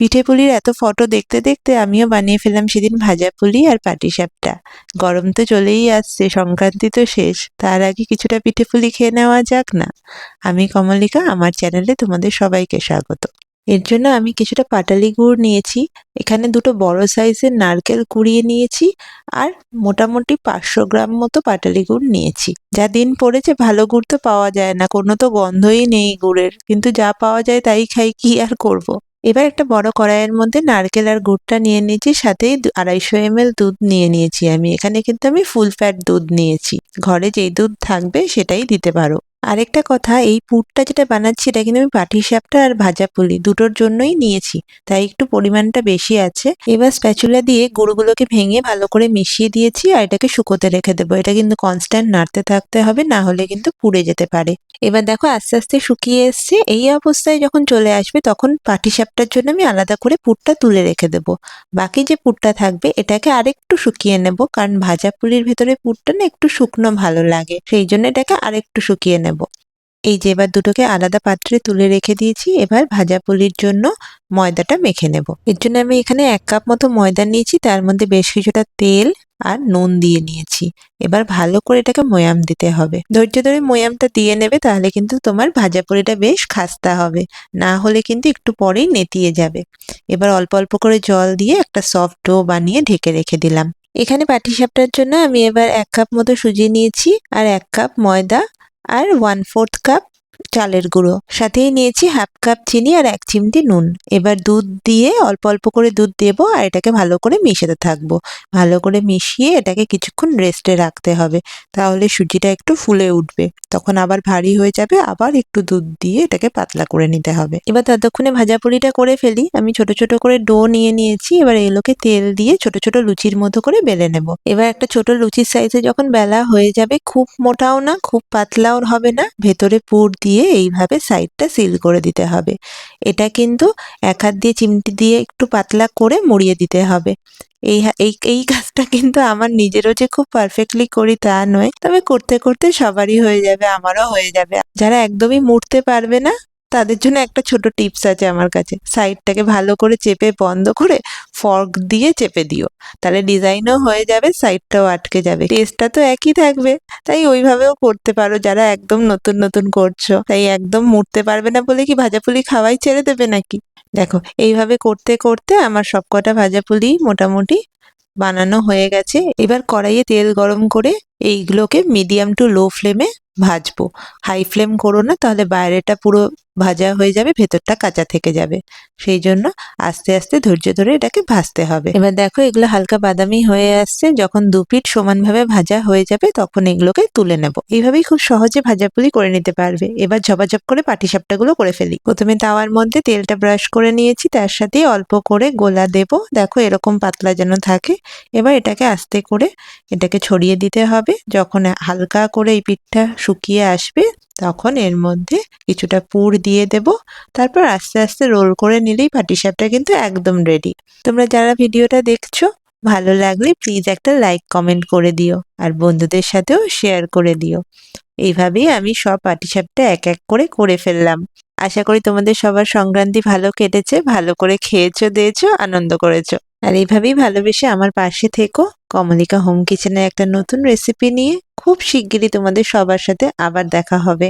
পিঠে পুলির এত ফটো দেখতে দেখতে আমিও বানিয়ে ফেললাম সেদিন ভাজা পুলি আর পাটিসাপটা গরম তো চলেই আসছে, সংক্রান্তি তো শেষ। তার আগে কিছুটা পিঠে পুলি খেয়ে নেওয়া যাক না। আমি কমলিকা, আমার চ্যানেলে তোমাদের সবাইকে স্বাগত। এর জন্য আমি কিছুটা পাটালি গুড় নিয়েছি, এখানে দুটো বড় সাইজের নারকেল কুড়িয়ে নিয়েছি আর মোটামুটি পাঁচশো গ্রাম মতো পাটালি গুড় নিয়েছি। যা দিন পড়েছে, ভালো গুড় তো পাওয়া যায় না, কোনো তো গন্ধই নেই গুড়ের। কিন্তু যা পাওয়া যায় তাই খাই, কি আর করব। এবার একটা বড় কড়াইয়ের মধ্যে নারকেল আর গুড়টা নিয়ে নিয়েছি, সাথেই আড়াইশো এম দুধ নিয়ে নিয়েছি আমি। এখানে কিন্তু আমি ফুল ফ্যাট দুধ নিয়েছি। ঘরে যেই দুধ থাকবে সেটাই দিতে পারো। আরেকটা কথা, এই পুরটা যেটা বানাচ্ছি এটা কিন্তু আমি পাটিসাপটা আর ভাজা পুলি দুটোর জন্যই নিয়েছি। তাই একটু পরিমাণটা বেশি আছে। এবার স্প্যাচুলা দিয়ে গুঁড়োগুলোকে ভেঙে ভালো করে মিশিয়ে দিয়েছি আর এটাকে শুকোতে রেখে দেবো। এটা কিন্তু কনস্ট্যান্ট নাড়তে থাকতে হবে, না হলে কিন্তু পুড়ে যেতে পারে। এবার দেখো আস্তে আস্তে শুকিয়ে এসছে। এই অবস্থায় যখন চলে আসবে তখন পাটিসাপটার জন্য আমি আলাদা করে পুরটা তুলে রেখে দেবো। বাকি যে পুরটা থাকবে এটাকে আরেকটু শুকিয়ে নেব, কারণ ভাজা পুলির ভেতরে পুরটা না একটু শুকনো ভালো লাগে। সেই জন্য এটাকে আরেকটু শুকিয়ে নেব। এই যে এবার দুটোকে আলাদা পাত্রে তুলে রেখে দিয়েছি, এবার ভাজা পুলির জন্য ময়দাটা মেখে নেব। এর জন্য আমি এখানে এক কাপ মতো ময়দা নিয়েছি, তার মধ্যে বেশ কিছুটা তেল আর নুন দিয়ে নিয়েছি। এবার ভালো করে এটাকে ময়াম দিতে হবে। ধৈর্য ধরে ময়ামটা দিয়ে নেবে, তাহলে কিন্তু তোমার ভাজা পুরিটা বেশ খাস্তা হবে। না হলে কিন্তু একটু পরেই নেতিয়ে যাবে। এবার অল্প অল্প করে জল দিয়ে একটা সফট ডো বানিয়ে ঢেকে রেখে দিলাম। এখানে পাটিসাপটার জন্য আমি এবার এক কাপ মতো সুজি নিয়েছি আর এক কাপ ময়দা আর ওয়ান ফোর্থ কাপ চালের গুঁড়ো। সাথেই নিয়েছি হাফ কাপ চিনি আর এক চিমটি নুন। এবার দুধ দিয়ে অল্প অল্প করে দুধ দেবো আর এটাকে ভালো করে মিশাতে থাকব। ভালো করে মিশিয়ে এটাকে কিছুক্ষণ রেস্টে রাখতে হবে। তাহলে সুজিটা একটু ফুলে উঠবে। তখন আবার ভারী হয়ে যাবে, আবার একটু দুধ দিয়ে এটাকে পাতলা করে নিতে হবে। এবার ততক্ষণে ভাজা পুরিটা করে ফেলি। আমি ছোট ছোট করে ডো নিয়ে নিয়েছি। এবার এগুলোকে তেল দিয়ে ছোট ছোট লুচির মতো করে বেলে নেব। এবার একটা ছোট লুচির সাইজে যখন বেলা হয়ে যাবে, খুব মোটাও না, খুব পাতলাও হবে না। ভেতরে পুর দিয়ে এইভাবে সাইডটা সিল করে দিতে হবে। এটা কিন্তু এক হাত দিয়ে চিমটি দিয়ে একটু পাতলা করে মুড়িয়ে দিতে হবে। এই এই এই কাজটা কিন্তু আমার নিজেরও যে খুব পারফেক্টলি করি তা নয়, তবে করতে করতে সবারই হয়ে যাবে, আমারও হয়ে যাবে। যারা একদমই মুড়তে পারবে না তাদের জন্য একটা ছোট টিপস আছে আমার কাছে। সাইডটাকে ভালো করে চেপে, বন্ধ করে ফর্ক দিয়ে চেপে দিও। তাহলে ডিজাইনও হয়ে যাবে, সাইডটাও আটকে যাবে। টেস্টটা তো একই থাকবে। তাই ওইভাবেও করতে পারো যারা একদম নতুন নতুন করছ। তাই একদম মুড়তে পারবে না বলে কি ভাজাপুলি খাওয়াই ছেড়ে দেবে নাকি? দেখো, এইভাবে করতে করতে আমার সবকটা ভাজাপুলি মোটামুটি বানানো হয়ে গেছে। এবার কড়াইয়ে তেল গরম করে এইগুলোকে মিডিয়াম টু লো ফ্লেমে ভাজবো। হাই ফ্লেম করো না, তাহলে বাইরেটা পুরো ভাজা হয়ে যাবে, ভেতরটা কাঁচা থেকে যাবে। সেই জন্য আস্তে আস্তে ধৈর্য ধরে এটাকে ভাজতে হবে। এবার দেখো এগুলো হালকা বাদামি হয়ে আসছে। যখন দু পিঠ সমানভাবে ভাজা হয়ে যাবে, তখন এগুলোকে তুলে নেব। এইভাবেই খুব সহজে ভাজাপুলি করে নিতে পারবে। এবার ঝপাঝপ করে পাটিসাপটাগুলো করে ফেলি। প্রথমে তাওয়ার মধ্যে তেলটা ব্রাশ করে নিয়েছি। তার সাথে অল্প করে গোলা দেব। দেখো এরকম পাতলা যেন থাকে। এবার এটাকে আস্তে করে এটাকে ছড়িয়ে দিতে হবে। যখন হালকা করে এই পিঠটা শুকিয়ে আসবে তখন এর মধ্যে কিছুটা পুর দিয়ে দেব। তারপর আস্তে আস্তে রোল করে নিলেই পাটিসাপটা কিন্তু একদম রেডি তোমরা যারা ভিডিওটা দেখছ, ভালো লাগলে প্লিজ একটা লাইক কমেন্ট করে দিও আর বন্ধুদের সাথেও শেয়ার করে দিও। এইভাবেই আমি সব পাটিসাপটা এক এক করে করে ফেললাম। আশা করি তোমাদের সবার সংক্রান্তি ভালো কেটেছে, ভালো করে খেয়েছো, দিয়েছ, আনন্দ করেছ। আর এইভাবেই ভালোবেসে আমার পাশে থেকো। কমলিকা হোম কিচেনের একটা নতুন রেসিপি নিয়ে খুব শিগগিরই তোমাদের সবার সাথে আবার দেখা হবে।